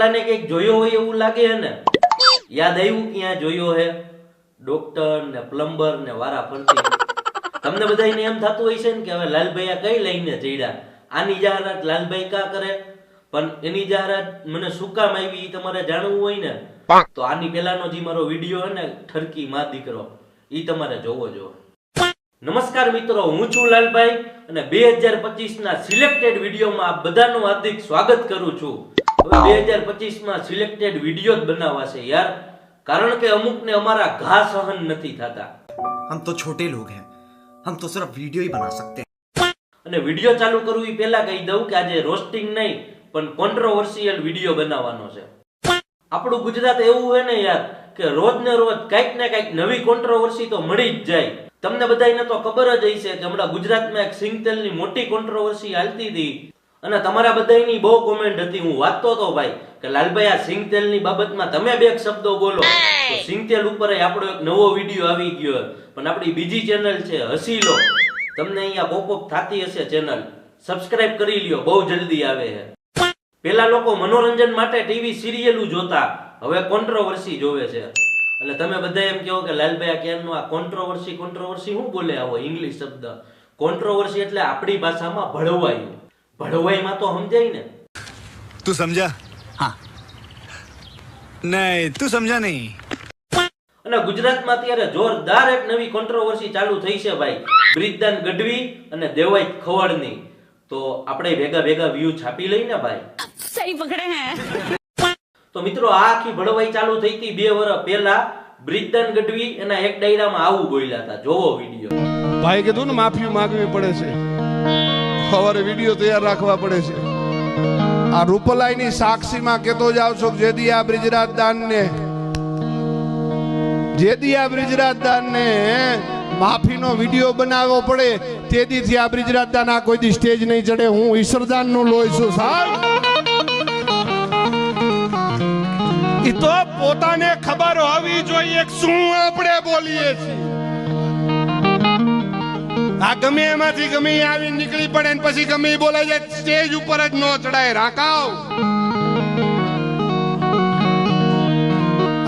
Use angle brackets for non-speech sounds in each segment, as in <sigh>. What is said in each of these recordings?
આ ટકલાને કંઈક જોયો હોય એવું લાગે ને? યાદ આવ્યું ક્યાં જોયો હે? ડોક્ટર ને પ્લમ્બર ને વારા ફરતી તમને બધાને એમ થતું હોય ને કે હવે લાલભાઈ આ કઈ લઈને ચડ્યા? આની જાહેરાત લાલભાઈ કા કરે? પણ એની જાહેરાત મને શું કામ આવી તમારે જાણવું હોય ને? તો આની પહેલાનો જે મારો વીડિયો હે ને, ઠરકી માં દીકરો, ઈ તમારે જોવો જો. નમસ્કાર મિત્રો, હું છું લાલભાઈ અને બે હજાર પચીસ ના સિલેક્ટેડ વિડીયોમાં આપ બધાનું હાર્દિક સ્વાગત કરું છું. બે હજાર પચીસ માં સિલેક્ટેડ વિડીયો જ બનાવવા છે યાર કારણ કે અમુકને અમારા ઘા સહન નથી થતા हम तो छोटे लोग हैं हम तो सिर्फ वीडियो ही बना सकते हैं અને વિડીયો ચાલુ કરવું એ પહેલા કહી દઉં કે આજે રોસ્ટિંગ નહીં પણ કોન્ટ્રોવર્સિયલ વિડીયો બનાવવાનો છે આપણું ગુજરાત એવું હોય ને યાર કે રોજ ને રોજ કંઈક ને કંઈક નવી કોન્ટ્રોવર્સી તો મળી જ જાય તમને બધાને તો ખબર જ હશે કે હમણાં ગુજરાતમાં એક સિંગતેલની મોટી કોન્ટ્રોવર્સી હાલતી હતી અને તમારા બધાની બહુ કોમેન્ટ હતી. હું વાંચતો હતો ભાઈ કે લાલભાઈ આ સિંગતેલની બાબતમાં તમે બે શબ્દો બોલો. તો સિંગતેલ ઉપર આપણો એક નવો વીડિયો આવી ગયો પણ આપણી બીજી ચેનલ છે હસી લો તમને અહીંયા પોપઅપ થતી હશે ચેનલ સબસ્ક્રાઇબ કરી લ્યો બહુ જલ્દી આવે છે. પેલા લોકો મનોરંજન માટે ટીવી સિરિયલો જોતા. હવે કોન્ટ્રોવર્સી જોવે છે. એટલે તમે બધા એમ કહો કે લાલભાઈ આ કેમનું આ કોન્ટ્રોવર્સી કોન્ટ્રોવર્સી શું બોલે આવો ઇંગ્લિશ શબ્દ. કોન્ટ્રોવર્સી એટલે આપણી ભાષામાં ભળવાયું. ભળવાઈમાં તો સમજાય ને. તું સમજા? હા. નહીં તું સમજા નહીં. અને ગુજરાતમાં અત્યારે જોરદાર એક નવી કોન્ટ્રોવર્સી ચાલુ થઈ છે ભાઈ. બ્રિજદાન ગઢવી અને દેવાઈ ખવડની. તો આપણે ભેગા ભેગા વ્યૂ છાપી લઈને ભાઈ. સહી પકડે હે. તો મિત્રો આ આખી ભળવાઈ ચાલુ થઈ હતી બે વર્ષ પહેલા. બ્રિજદાન ગઢવી એના એક ડાયરામાં આવું બોલ્યા હતા. જોવો વીડિયો. ભાઈ કીધું ને માફી માંગવી પડે છે. સવારે વીડિયો તૈયાર રાખવા પડે છે. આ રૂપલાઈની સાક્ષીમાં કેતો જાવ છો જેદી આ બ્રિજરાજ દાનને. જેદી આ બ્રિજરાજ દાનને માફીનો વીડિયો બનાવવો પડે. તેદીથી આ બ્રિજરાજ દાન આ કોઈ દી સ્ટેજ નહીં ચડે. હું ઈશ્વરદાનનું લોહી છું, સાહેબ. ઈ તો પોતાને ખબર હોવી જોઈએ શું આપણે બોલીએ છીએ. આ ગમે એમાંથી ગમે આવી નીકળી પડે ને પછી ગમે બોલાય જાય, સ્ટેજ ઉપર જ ન ચડાય રાકાવ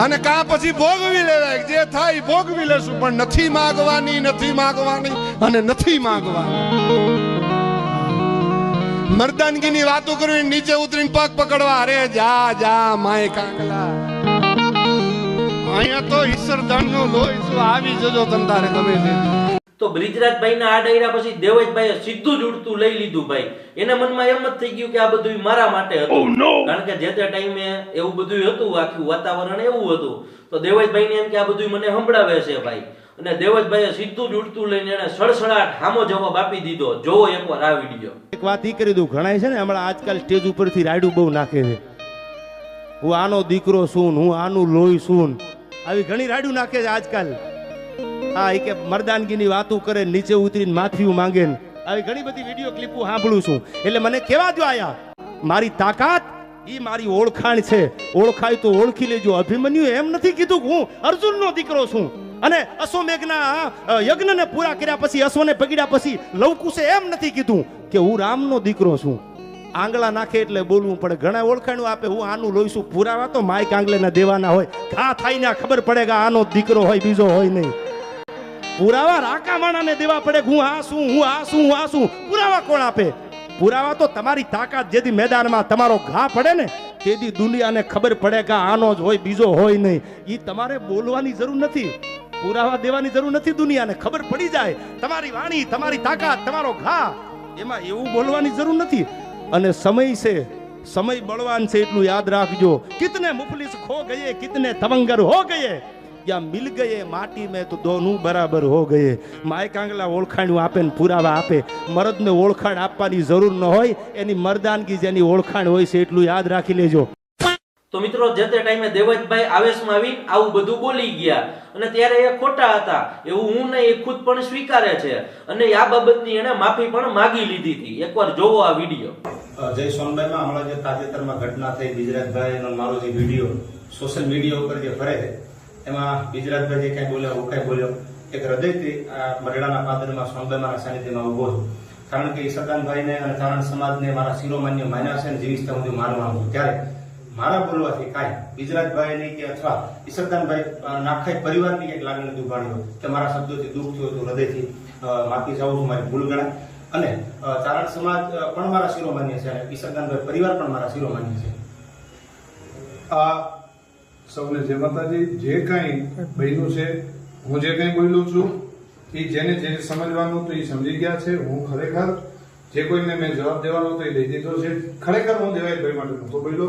અને કા પછી ભોગવી લેવાય, જે થાય ભોગવી લેશું, પણ નથી માગવાની નથી માગવાની અને નથી માગવાની. મર્દાનગીની વાતો કરવી નીચે ઉતરીને પગ પકડવા, અરે જા જા, માય કાંગલા અહીંયા તો ઈશ્વરદાનનું લોહી આવી જજો તમ તારે ગમે તે. તો બ્રિજરાજભાઈના આ ડાયરા પછી દેવજભાઈએ સીધું જ ઉડતું લઈ લીધું ભાઈ. એના મનમાં એમ જ થઈ ગયું કે આ બધું મારા માટે હતું. કારણ કે જે તે ટાઈમે એવું બધું હતું આખું વાતાવરણ એવું હતું. તો દેવેશભાઈને એમ કે આ બધું મને સંભળાવે છે ભાઈ. અને દેવજભાઈએ સીધું જ ઉડતું લઈને એને સડસડાટ હામો જવાબ આપી દીધો. જોવો એકવાર આ વીડિયો. એક વાત ઈ કરી દઉં ઘણા છે ને હમણાં આજકાલ સ્ટેજ ઉપરથી રાયડું બહુ નાખે છે. હું આનો દીકરો છું હું આનું લોહી છું આવી ઘણી રાડું નાખે છે આજકાલ. હા, એ કે મરદાનગીની વાતો કરે, નીચે ઉતરીને માથિયું માંગે ને. આવી ઘણી બધી વીડિયો ક્લિપો સાંભળું છું. એટલે મને કેવા જો આયા? મારી તાકાત એ મારી ઓળખાણ છે. ઓળખાય તો ઓળખી લેજો. અભિમન્યુ એમ નથી કીધું હું હું અર્જુનનો દીકરો છું. અને અશ્વમેઘના યજ્ઞને પૂરા કર્યા પછી, અશ્વને પગડ્યા પછી લવકુશે એમ નથી કીધું કે હું રામનો દીકરો છું. આંગળા નાખે એટલે બોલવું પડે. ઘણા ઓળખાણું આપે, હું આનું લોહીશું પુરાવા તો માઇક આંગળેના દેવાના હોય. ઘા થાય ને ખબર પડે કે આનો દીકરો હોય, બીજો હોય નહીં. પુરાવા રાકા માણાને દેવા પડે હું આ શું હું આ શું હું આ શું પુરાવા કોણ આપે? પુરાવા તો તમારી તાકાત જેથી મેદાનમાં તમારો ઘા પડે ને, તેથી દુનિયાને ખબર પડે કે આનો જ હોય, બીજો હોય નહીં. એ તમારે બોલવાની જરૂર નથી. પુરાવા દેવાની જરૂર નથી દુનિયાને. ખબર પડી જાય. તમારી વાણી, તમારી તાકાત, તમારો ઘા, એમાં એવું બોલવાની જરૂર નથી. અને સમય છે, સમય બળવાન છે એટલું યાદ રાખજો. કિતને મુફલિસ ખો ગયે, કિતને તવંગર હો ગયે? યા મિલ ગયે માટી મેં તો દોનું બરાબર હો ગયે. માય કાંગલા ઓળખાણું આપે ને પુરાવા આપે. મરદને ઓળખાણ આપવાની જરૂર ન હોય, એની મરદાનગી જેની ઓળખાણ હોય છે એટલું યાદ રાખી લેજો. તો મિત્રો, જે તે ટાઈમે દેવજભાઈ આવેશમાં આવી, આવું બધું બોલી ગયા. અને ત્યારે એ ખોટા હતા. એવું હું નહીં, એ ખુદ પણ સ્વીકારે છે. અને આ બાબતની એને માફી પણ માગી લીધી હતી. એકવાર જોવો આ વીડિયો. જય સોનભાઈમાં હમણાં જે તાજેતરમાં ઘટના થઈ ગુજરાતભાઈનો મારો જે વીડિયો સોશિયલ મીડિયા ઉપર જે ફરે છે એમાં ગુજરાતભાઈ જે કાંઈ બોલ્યા હું કાંઈ બોલ્યો એક હૃદયથી આ મરડાના પાદરમાં સોનભાઈ મારા સાનિધ્યમાં ઊભો છું. કારણ કે ઈસરદાનભાઈને અને ચારણ સમાજને મારા શિરોમાન્ય માન્યા છે અને હું સુધી માનવાનું છું. ત્યારે મારા બોલવાથી કાંઈ ગુજરાતભાઈની કે અથવા ઈશ્વરદાનભાઈ અ, પરિવારની એક લાગણી દુભાણી કે મારા શબ્દોથી દુઃખ થયું તો હૃદયથી માફી જાઉં છું મારી ભૂલ ગણાય. અને ચારણ સમાજ પણ મારા શિરોમાન્ય છે અને ઈશ્વરદાનભાઈ પરિવાર પણ મારા શિરોમાન્ય છે. આ સૌને જય માતાજી. જે કાંઈ બન્યું છે, હું જે કંઈ બોલ્યો છું, એ જેને જેને સમજવાનું તો એ સમજી ગયા છે. હું ખરેખર જે કોઈને મેં જવાબ દેવાનો તો એ દઈ દીધો છે. ખરેખર હું દેવાયતભાઈ માટે નહોતો બોલ્યો.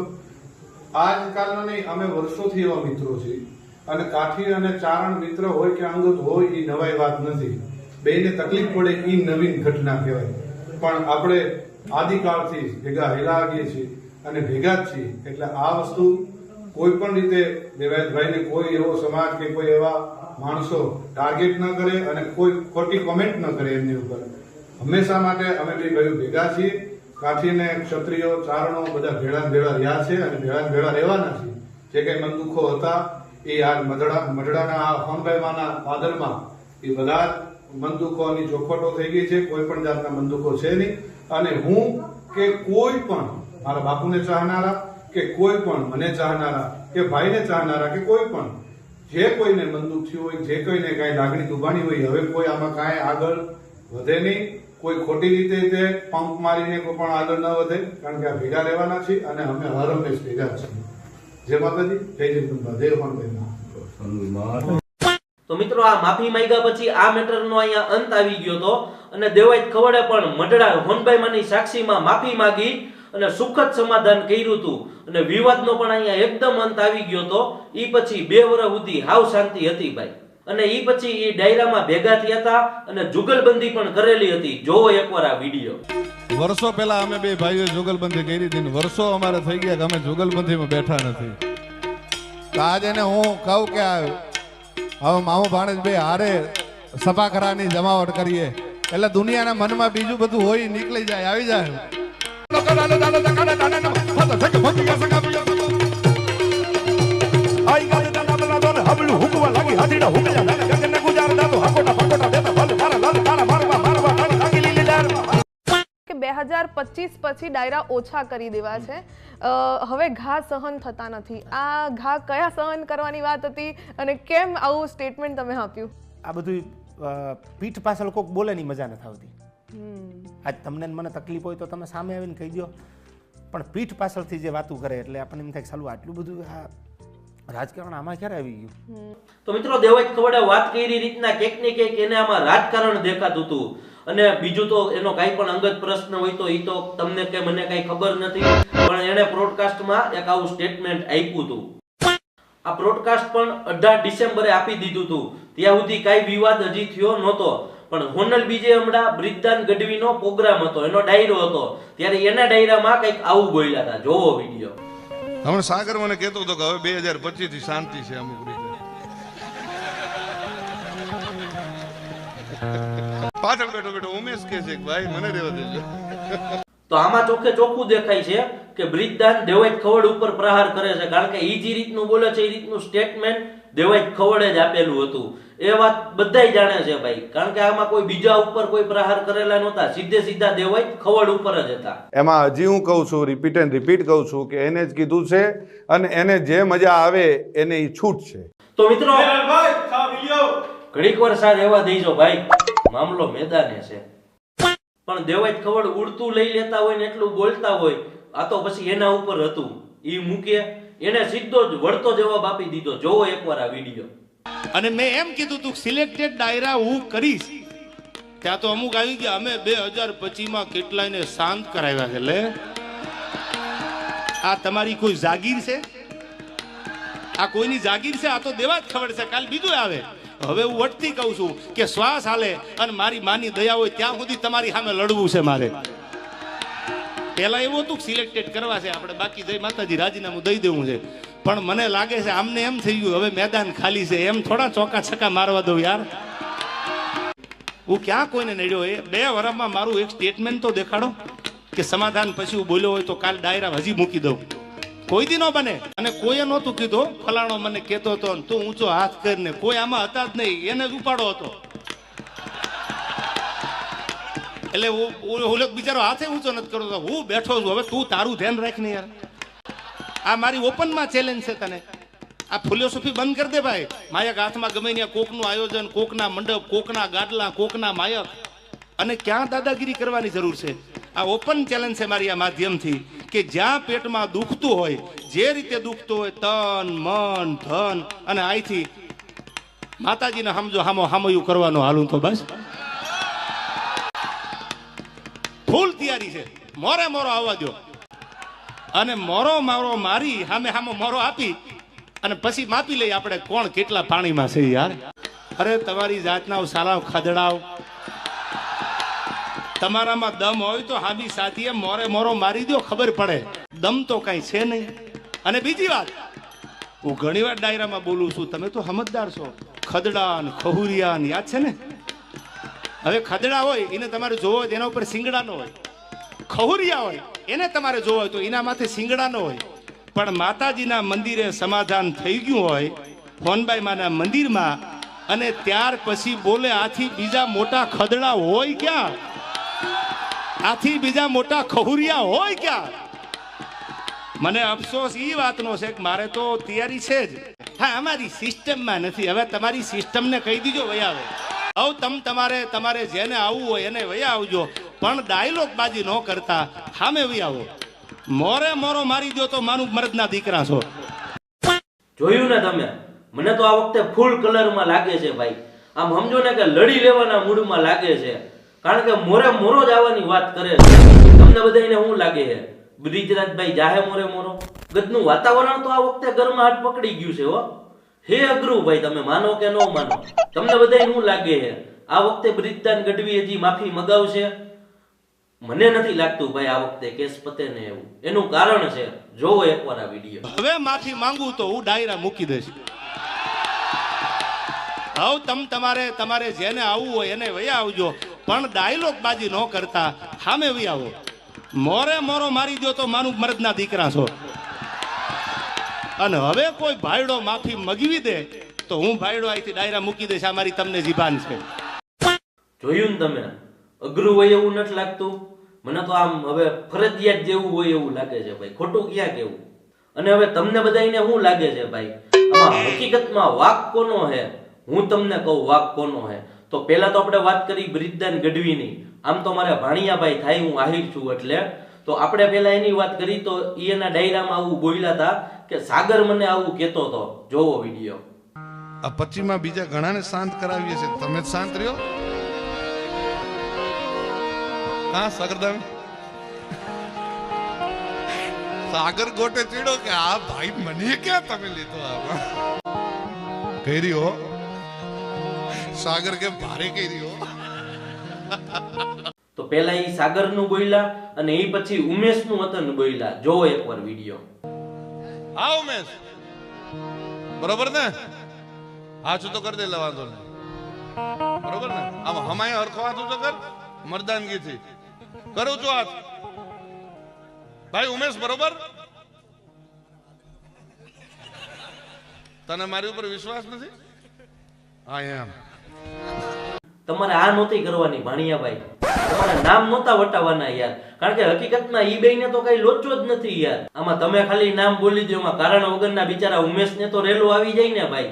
આજકાલનો નહીં, અમે વર્ષોથી એવા મિત્રો છીએ. અને કાઠી અને ચારણ મિત્ર હોય કે અંગત હોય, એ નવાઈ વાત નથી. બેને તકલીફ પડે એ નવીન ઘટના કહેવાય. પણ આપણે આદિકાળથી ભેગા હેલા આવીએ છીએ અને ભેગા જ છીએ. એટલે આ વસ્તુ કોઈ પણ રીતે દેવાયતભાઈને કોઈ એવો સમાજ કે કોઈ એવા માણસો ટાર્ગેટ ન કરે અને કોઈ ખોટી કોમેન્ટ ન કરે એમની ઉપર. હંમેશા માટે અમે બે ભાઈઓ ભેગા છીએ. કાઠીને ક્ષત્રિયો, ચારણો બધા ભેળા ભેળા રહ્યા છે અને ભેળા ભેળા રહેવાના છે. જે કઈ મન દુઃખો હતા, એ આ મઢડા મઢડાના આ હોનભાઈમાના વાદળમાં એ બધા જ મન દુઃખોની થઈ ગઈ છે, કોઈ પણ જાતના બંદૂકો છે નહીં. અને હું કે કોઈ પણ, મારા બાપુને ચાહનારા કે કોઈ પણ મને ચાહનારા, કે ભાઈને ચાહનારા કે કોઈ પણ, જે કોઈને બંદૂક થયું હોય, જે કોઈને કાંઈ લાગણી દુભાણી હોય, હવે કોઈ આમાં કાંઈ આગળ વધે નહીં. કોઈ ખોટી રીતે તે પંપ મારીને કોઈ પણ આગળ ન વધે, કારણ કે આ ભેગા રહેવાના છે અને અમે હર હંમેશ ભેગા છીએ. જય માતાજી, જય જગદંબા જય હોનભાઈ તો મિત્રો આ માફી માંગ્યા પછી આ મેટરનો અહીંયા અંત આવી ગયો તો અને દેવાયત ખવડે પણ મઢડા હોનભાઈમાંની સાક્ષીમાં માફી માંગી અને સુખદ સમાધાન કર્યું હતું. અને વિવાદનો પણ અહીંયા એકદમ અંત આવી ગયો તો એ પછી બે વર્ષ સુધી હાવ શાંતિ હતી ભાઈ. અને ઈ પછી એ ડાયરામાં ભેગા થયા હતા અને જુગલબંધી પણ કરેલી હતી. જોવો એકવાર આ વીડિયો. વર્ષો પહેલા અમે બે ભાઈઓ જુગલબંધી કરી હતી વર્ષો અમારે થઈ ગયા કે અમે જુગલબંધીમાં બેઠા નથી. આજે હું કહું કે આ હવે મામો ભાણેજ હારે સફા કરાની જમાવટ કરીએ. એટલે દુનિયાના મનમાં બીજું બધું હોય, નીકળી જાય, આવી જાય. કે બે હજાર પચીસ પછી ડાયરા ઓછા કરી દેવા છે. હવે ઘા સહન થતા નથી. આ ઘા કયા સહન કરવાની વાત હતી અને કેમ આવું સ્ટેટમેન્ટ તમે આપ્યું? આ બધું પીઠ પાછળ કોઈક બોલે ની મજા નથી આવતી. આજ તમને મને તકલીફ હોય તો તમે સામે આવીને કહી દો પણ પીઠ પાછળથી જે વાતું કરે એટલે આપણને એમ થાય કે સાલું આટલું બધું આ રાજકારણ આમાં ક્યારે આવી ગયું? તો મિત્રો દેવાય ખવડે વાત કરી રીતના કેક ને કેક એને આમાં રાજકારણ દેખાતું હતું. અને બીજું તો એનો કાંઈ પણ અંગત પ્રશ્ન હોય તો એ તો તમને કે મને કાંઈ ખબર નથી. પણ એણે બ્રોડકાસ્ટમાં એક આવું સ્ટેટમેન્ટ આપ્યું હતું. આ બ્રોડકાસ્ટ પણ અઢાર ડિસેમ્બરે આપી દીધું હતું. ત્યાં સુધી કાંઈ વિવાદ હજી થયો નહોતો. પણ હોનલ બીજે હમણાં બ્રિજદાન ગઢવીનો પ્રોગ્રામ હતો. એનો ડાયરો હતો. ત્યારે એના ડાયરામાં કંઈક આવું બોલ્યા હતા. જોવો વીડિયો હમણાં સાગર મને કહેતો હતો કે હવે બે હજાર પચીસથી શાંતિ છે અમુક રીતે. પાછળ બેઠો બેઠો ઉમેશ કે છે ભાઈ, મને રહેવા દેજો. તો આમાં ચોખ્ખે ચોખ્ખું દેખાય છે કે બ્રિજદાન દેવાઈ ખવડ ઉપર પ્રહાર કરે છે. કારણ કે ઈ જે રીતનું બોલે છે એ રીતનું સ્ટેટમેન્ટ દેવાઈ ખવડે જ આપેલું હતું. એ વાત બધાય જાણે છે ભાઈ. કારણ કે આમાં કોઈ બીજા ઉપર કોઈ પ્રહાર કરેલા નહોતા. સીધે સીધા દેવાય ખવડ ઉપર જ હતા. એમાં હજી હું કહું છું રિપીટ એન્ડ રિપીટ કહું છું કે એને જ કીધું છે અને એને જે મજા આવે એને એ છૂટ છે. તો મિત્રો ઘડીક વાર સાર એવા દેજો ભાઈ. મામલો મેદાને છે. પણ દેવાય ખવડ ઉડતું લઈ લેતા હોય ને એટલું બોલતા હોય આ તો પછી એના ઉપર હતું. ઈ મૂકે એને સીધો જ વળતો જવાબ આપી દીધો. જોવો એકવાર આ વીડિયો. અને મેં એમ કીધું તું સિલેક્ટેડ ડાયરા, હું કરીશ. ત્યાં તો અમુક આવી ગયા, અમે બે હજાર પચીમાં કેટલાયને શાંત કરાવ્યા છે આ તમારી કોઈ જાગીર છે? આ કોઈની જાગીર છે? આ તો દેવા જ ખબર છે, કાલ બીજું આવે. હવે હું વટતી કહું છું કે શ્વાસ હાલે અને મારી માની દયા હોય, ત્યાં સુધી તમારી સામે લડવું છે મારે. પહેલા એવું હતું સિલેક્ટેડ કરવા છે, આપણે બાકી જય માતાજી, રાજીનામું દઈ દેવું છે. પણ મને લાગે છે આમને એમ થઈ ગયું, હવે મેદાન ખાલી છે, એમ થોડા ચોકા છક્કા મારવા દઉં યાર. હું ક્યાં કોઈને નડ્યો એ? બે વર્ષમાં મારું એક સ્ટેટમેન્ટ તો દેખાડો, કે સમાધાન પછી હું બોલ્યો હોય તો કાલ ડાયરા હજી મૂકી દઉં. કોઈ દી ન બને. અને કોઈએ નહોતું કીધું, ફલાણો મને કહેતો હતો તું ઊંચો હાથ કરીને, કોઈ આમાં હતા જ નહીં, એને જ ઉપાડો હતો. એટલે ઓલો બિચારો હાથે ઊંચો નથી કરતો હું બેઠો છું. હવે તું તારું ધ્યાન રાખ ને યાર. આ મારી ઓપનમાં ચેલેન્જ છે તને. આ ફિલોસોફી બંધ કરી દે ભાઈ. માયક હાથમાં ગમે ત્યાં કોકનું આયોજન, કોકના મંડપ, કોકના ગાડલા, કોકના માયક. અને ક્યાં દાદાગીરી કરવાની જરૂર છે? આ ઓપન ચેલેન્જ છે મારી આ માધ્યમથી કે જ્યાં પેટમાં દુખતું હોય, જે રીતે દુખતું હોય, તન, મન, ધન અને આઈથી માતાજીને સમજો હામો હામયું કરવાનું હાલું તો બસ. ફૂલ તૈયારી છે. મોરે મોરો આવવા દો અને મોરો મારો મારી સામે સામે મોરો આપી અને પછી માપી લઈએ આપણે કોણ કેટલા પાણીમાં છે યાર? અરે તમારી જાતના સાલાવ ખદડાવ તમારામાં દમ હોય તો હામી સાથીએ મોરે મોરો મારી દો ખબર પડે. દમ તો કઈ છે નહીં. અને બીજી વાત, હું ઘણી વાર ડાયરામાં બોલું છું, તમે તો સમજદાર છો. ખદડા ને ખહુરિયા યાદ છે ને? હવે ખદડા હોય, એને તમારે જોવો હોય એના ઉપર સિંગડા નો હોય. ખહુરિયા હોય, એને તમારે જોવો હોય તો એના માથે સિંગડા નો હોય. પણ માતાજીના મંદિરે સમાધાન થઈ ગયું હોય ફોનબાઈ માના મંદિરમાં, અને ત્યાર પછી બોલે, આથી બીજા મોટા ખદડા હોય ક્યાં? આથી બીજા મોટા ખહુરિયા હોય ક્યાં? મને અફસોસ એ વાતનો છે કે મારે તો તૈયારી છે જ. હા, અમારી સિસ્ટમમાં નથી. હવે તમારી સિસ્ટમને કહી દીજો ભાઈ આવે હવે તમ તમારે તમારે જેને આવવું હોય એને વયા આવજો. પણ ડાયલોગ બાજી ન કરતા. સામે વયા આવો. મોરે મોરો મારી દો તો માનું મરદના દીકરા છો. જોયું ને તમે? મને તો આ વખતે ફૂલ કલરમાં લાગે છે ભાઈ. આમ સમજો ને કે લડી લેવાના મૂડમાં લાગે છે. કારણ કે મોરે મોરો જ આવવાની વાત કરે છે. તમને બધાને શું લાગે છે? બ્રિજરાજભાઈ જાહે મોરે મોરો. ગદનું વાતાવરણ તો આ વખતે ઘરમાં હાથ પકડી ગયું છે હો. હે અઘરું, ભાઈ, તમે માનો કે ન માનો? તમને બધાય શું લાગે છે, આ વખતે બ્રિજદાન ગઢવી હજી માફી મગાવશે? મને નથી લાગતું, ભાઈ, આ વખતે કેસ પતે ને એવું. એનું કારણ છે, જોવો એકવાર આ વીડિયો. હવે માફી માંગુ તો હું ડાયરા મૂકી દઈશ. હવે તમ તમારે તમારે જેને આવવું હોય એને વયા આવજો, પણ ડાયલોગ બાજી ન કરતા. સામે વહી આવો. મોરે મોરો મારી દો તો માનું મરદના દીકરા છો. અને હવે કોઈ ભાઈડો માફી મગવી દે, તો હું ભાઈડો અહીંથી ડાયરા મૂકી દઈશ. આ મારી તમને જીભાન છે. જોયું ને તમે? અઘરું હોય એવું નથી લાગતું. મને તો આમ હવે ફરજિયાત જેવું હોય એવું લાગે છે ભાઈ. ખોટું ક્યાં કેવું અને હવે તમને બધાને શું લાગે છે ભાઈ? હકીકતમાં વાક કોનો હે? હું તમને કહું, વાક કોનો હે? તો પહેલા તો આપણે વાત કરી બ્રિજદાન ગઢવીની. આમ તો મારે ભાણિયાભાઈ થાય, હું આહિર છું એટલે. તો આપણે પહેલા એની વાત કરી, તો એના ડાયરામાં આવું બોલ્યા હતા કે સાગર મને આવું કહેતો હતો જોવો વીડિયો. આ પચીમાં બીજા ઘણાને શાંત કરાવીએ છે તમે જ શાંત રહ્યો? હા સાગરદામ સાગર ગોટે ચીડો કે આ ભાઈ મને ક્યાં તમે લીધો આમાં કહી રહ્યો સાગર કે ભારે કહી રહ્યો તો પહેલા સાગર સાગરનું બોલ્યા અને એ પછી ઉમેશનું વતન બોલ્યા જોવો એકવાર વીડિયો. હા ઉમેશ બરોબર ને? હાચું તો કરી દે વાંધો નહીં. બરોબર ને? આમ હમાય હરખો હાથું તો કર, મર્દાનગીથી. કરું છું હાથ. ભાઈ ઉમેશ, બરોબર? તને મારી ઉપર વિશ્વાસ નથી? હા, એમ. તમારે આ નહોતી કરવાની ભાણિયાભાઈ તમારે નામ નહોતા વટાવવાના યાર. કારણ કે હકીકતમાં ઈ બેયને તો કઈ લોચો જ નથી યાર. આમાં તમે ખાલી નામ બોલી દો એમાં કારણ વગરના બિચારા ઉમેશને તો રેલો આવી જાય ને ભાઈ.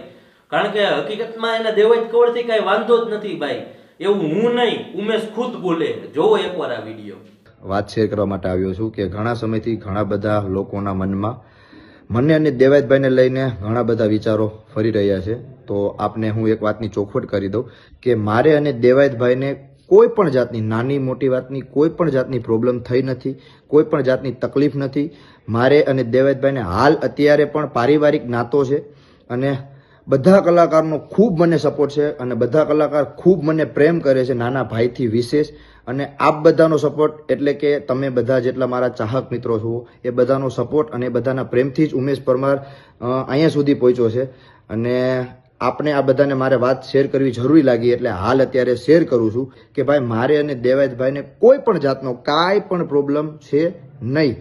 કારણ કે હકીકતમાં એને દેવાજ કવળથી કઈ વાંધો જ નથી ભાઈ. એવું હું નહીં, ઉમેશ ખુદ બોલે. જોવો એકવાર આ વીડિયો. વાત શેર કરવા માટે આવ્યો છું કે ઘણા સમયથી ઘણા બધા લોકોના મનમાં મને અને દેવાયતભાઈને લઈને ઘણા બધા વિચારો ફરી રહ્યા છે. તો આપને હું એક વાતની ચોખવટ કરી દઉં કે મારે અને દેવાયતભાઈને કોઈ પણ જાતની નાની મોટી વાતની, કોઈ પણ જાતની પ્રોબ્લેમ થઈ નથી, કોઈ પણ જાતની તકલીફ નથી. મારે અને દેવાયતભાઈને હાલ અત્યારે પણ પારિવારિક નાતો છે અને બધા કલાકારનો ખૂબ મને સપોર્ટ છે અને બધા કલાકાર ખૂબ મને પ્રેમ કરે છે નાના ભાઈથી વિશેષ. અને આપ બધાનો સપોર્ટ એટલે કે તમે બધા જેટલા મારા ચાહક મિત્રો છો, એ બધાનો સપોર્ટ અને બધાના પ્રેમથી જ ઉમેશ પરમાર અહીંયા સુધી પહોંચ્યો છે. અને આપણે આ બધાને મારે વાત શેર કરવી જરૂરી લાગી એટલે હાલ અત્યારે શેર કરું છું કે ભાઈ મારે અને દેવાયતભાઈને કોઈ પણ જાતનો કાંઈ પણ પ્રોબ્લેમ છે નહીં.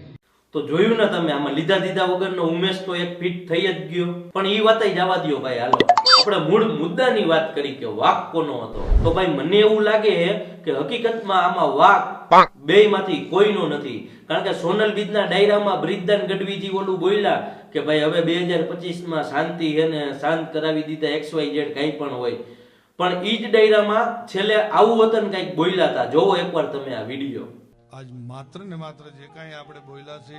તો જોયું ને તમે, આમાં લીધા દીધા વગરનો ઉમેશ તો એક ફીટ થઈ જ ગયો. પણ એ વાત જવા દો ભાઈ, હાલો. આપણે મૂળ મુદ્દાની વાત કરી કે વાક કોનો હતો? તો ભાઈ મને એવું લાગે કે હકીકતમાં આમાં વાક બે માંથી કોઈનો નથી. કારણ કે સોનલ બીજના ડાયરામાં બ્રિજદાન ગઢવીજી ઓલું બોલ્યા કે ભાઈ હવે બે હજાર પચીસમાં શાંતિ હે ને શાંત કરાવી દીધા એક્સ વાય ઝેડ કંઈ પણ હોય. પણ ઈ જ ડાયરામાં છેલ્લે આવું વતન કંઈક બોલ્યા હતા. જોવો એકવાર તમે આ વીડિયો. આજ માત્ર ને માત્ર જે કાંઈ આપણે બોલ્યા છે,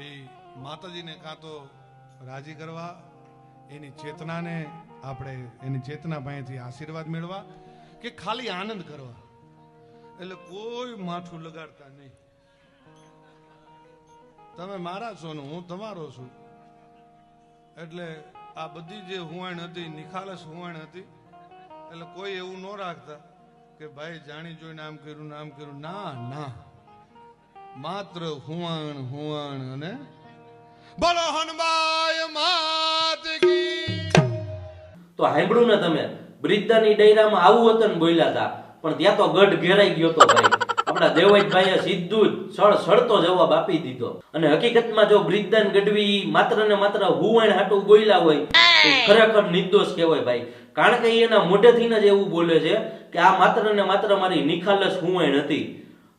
એ માતાજીને કાં તો રાજી કરવા, એની ચેતનાને આપણે, એની ચેતના પાસેથી આશીર્વાદ મેળવા કે ખાલી આનંદ કરવા? એટલે કોઈ માથું લગાડતા નહીં. તમે મારા છો ને હું તમારો છું. એટલે આ બધી જે હુવાણ હતી, નિખાલસ હુવાણ હતી, એટલે કોઈ એવું ન રાખતા કે ભાઈ જાણી જોઈને આમ કર્યું આમ કર્યું. ના ના. માત્ર હુવાણ હુવાણ અને બોલો હનુમાય માત તો હાઈબ્રુ ને તમે બ્રિજદાની ડાયરામાં આવું વતન બોલ્યા હતા. પણ ત્યાં તો ગઢ ઘેરાઈ ગયો તો ભાઈ. આપણા દેવાઈભાઈએ સીધું જ સળ સળતો જવાબ આપી દીધો. અને હકીકતમાં જો બ્રિજદાન ગઢવી માત્ર ને માત્ર હુવાણ હાટું બોલ્યા હોય, તો ખરેખર નિર્દોષ કહેવાય ભાઈ. કારણ કે એના મોઢેથી જ એવું બોલે છે કે આ માત્ર ને માત્ર મારી નિખાલસ હુવાણ હતી.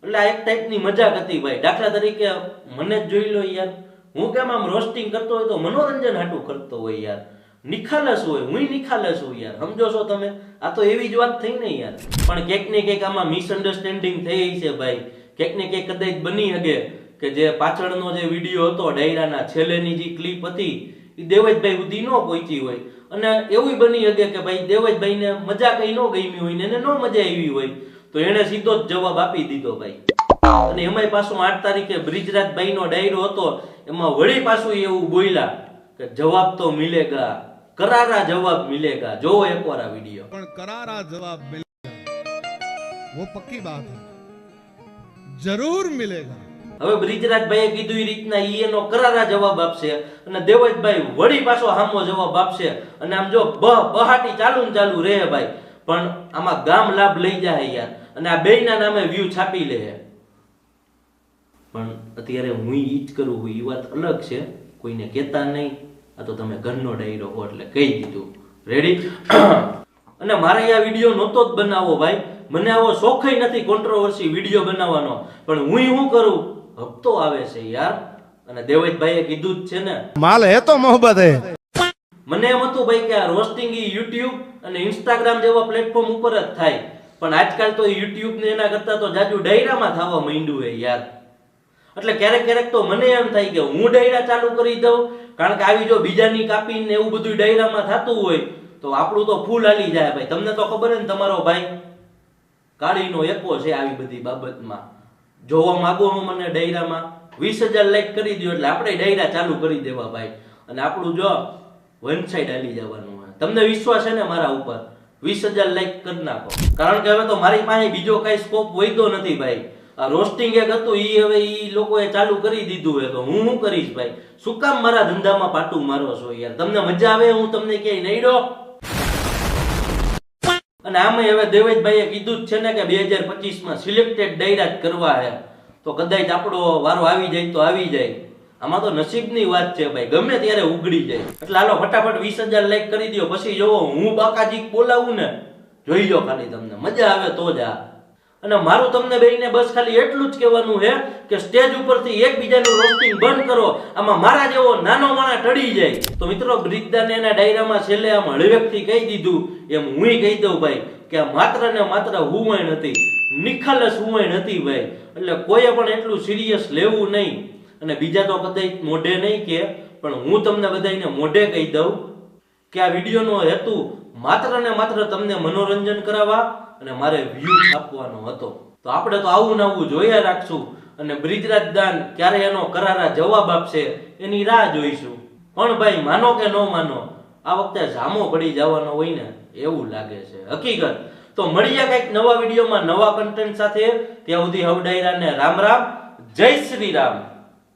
એટલે આ એક ટાઈપની મજાક હતી ભાઈ. દાખલા તરીકે મને જ જોઈ લો યાર. હું કેમ આમ રોસ્ટિંગ કરતો હોય તો મનોરંજન હાટું કરતો હોય યાર. નિખાલસ હોય હું નિખાલસ હોય યાર. સમજો છો તમે? આ તો એવી જ વાત થઈ ને યાર. પણ ક્યાંક ને ક્યાંક આમાં મિસઅન્ડરસ્ટેન્ડિંગ થઈ છે ભાઈ. ક્યાંક ને ક્યાંક કદાચ બની શકે કે જે પાછળનો જે વીડિયો હતો, ડાયરાના, છેલ્લેની જે ક્લિપ હતી એ દેવજભાઈ સુધી ન પહોંચી હોય. અને એવું બની શકે કે ભાઈ, દેવજભાઈને મજા કઈ ન ગમી હોય ને એને ન મજા આવી હોય. તો એણે સીધો જ જવાબ આપી દીધો ભાઈ. અને એમાંય પાછું આઠ તારીખે બ્રિજરાજભાઈનો ડાયરો હતો એમાં વળી પાછું એવું બોલ્યા કે જવાબ તો મિલેગા કરારા જવાબ મિલેગા. જોવો એકવાર આ વિડિયો. પણ કરારા જવાબ મિલેગા. વો પક્કી બાત જરૂર મિલેગા. હવે બ્રિજરાજભાઈએ કીધું એ રીતના ઈ એનો કરારા જવાબ આપશે અને દેવજભાઈ વળી પાછો હામો જવાબ આપશે. અને આમ જો બહ બહાટી ચાલુ ને ચાલુ રહે ભાઈ. પણ આમાં ગામ લાભ લઈ જાય યાર. અને આ બેયના નામે વ્યૂ છાપી લે પણ અત્યારે હું ઈ કરું હું એ વાત અલગ છે. કોઈને કહેતા નહીં આ તો તમે ઘરનો ડાયરો હો એટલે કહી દીધું. રેડી <coughs> અને મારે આ વીડિયો નહોતો જ બનાવો ભાઈ. મને આવો શોખય નથી કોન્ટ્રોવર્સી વીડિયો બનાવવાનો. પણ હું શું કરું? હપ્તો આવે છે યાર. અને દેવજભાઈએ કીધું જ છે ને. માલ હે તો મોહબત હે મને એમ હતું ભાઈ કે આ રોસ્ટિંગ યુટ્યુબ અને ઇન્સ્ટાગ્રામ જેવા પ્લેટફોર્મ ઉપર જ થાય. પણ આજકાલ તો યુટ્યુબ ને એના કરતા તો જાજુ ડાયરામાં થવા માંડ્યું હે યાર. એટલે ક્યારેક ક્યારેક તો મને એમ થાય કે હું ડાયરા ચાલુ કરી દઉં, કારણ કે આવી જો બીજાની કાપીને એવું બધું ડાયરામાં થતું હોય, તો આપણું તો ફૂલ હાલી જાય ભાઈ. તમને તો ખબર હે ને તમારો ભાઈ? કાળીનો એકો છે આવી બધી બાબતમાં. જોવા માંગો હું મને ડાયરામાં. વીસ હજાર લાઈક કરી દો એટલે આપણે ડાયરા ચાલુ કરી દેવા ભાઈ. અને આપણું જો વન સાઈડ હાલી જવાનું તમને વિશ્વાસ છે ને મારા ઉપર? વીસ હજાર લાઈક કરી નાખો. કારણ કે હવે તો મારી પાસે બીજો કઈ સ્કોપ વૈધો નથી ભાઈ. આ રોસ્ટિંગ એક હતું, ઈ હવે ઈ લોકોએ ચાલુ કરી દીધું હે તો હું શું કરીશ ભાઈ? શું કામ મારા ધંધામાં પાટું મારો છો યાર? તમને મજા આવે, હું તમને ક્યાંય નહીડો અને આમાં હવે દેવેશભાઈએ કીધું જ છે ને કે બે હજાર પચીસમાં સિલેક્ટેડ ડાયરા કરવા હે તો કદાચ આપણો વારો આવી જાય તો આવી જાય. આમાં તો નસીબની વાત છે ભાઈ, ગમે ત્યારે ઉગડી જાય. એટલે હાલો, ફટાફટ વીસ હજાર લાઈક કરી દો પછી જોવો હું બાકાજી બોલાવું ને, જોઈ લો ખાલી તમને. મજા આવે તો જ આ. અને મારું તમને બેયને બસ ખાલી એટલું જ કહેવાનું છે કે સ્ટેજ ઉપરથી એકબીજાનું રોસ્ટિંગ બંધ કરો. આમાં મારા જેવો નાનો માણા ટળી જાય. તો મિત્રો બ્રિજદાને એના ડાયરામાં છેલ્લે આમ હળવેકથી કહી દીધું. એમ હુંય કહી દઉં ભાઈ કે માત્ર ને માત્ર હુંવણ હતી નિખાલસ હુંવણ હતી ભાઈ. એટલે કોઈએ પણ એટલું સિરિયસ લેવું નહીં. અને બીજા તો કદાચ મોઢે નહીં કે, પણ હું તમને બધાને મોઢે કહી દઉં કે આ વિડીયોનો હેતુ માત્ર ને માત્ર તમને મનોરંજન કરાવવા અને મારે વ્યૂ આપવાનો હતો. તો આપણે તો આવું ને આવું જોયા રાખશું અને બ્રિજરાજ દાન ક્યારે એનો કરારા જવાબ આપશે એની રાહ જોઈશું. પણ ભાઈ, માનો કે ન માનો, આ વખતે જામો પડી જવાનો હોય ને એવું લાગે છે. હકીકત. તો મળીએ કંઈક નવા વિડીયોમાં નવા કન્ટેન્ટ સાથે. ત્યાં સુધી હવડાયરાને રામ રામ. જય શ્રી રામ.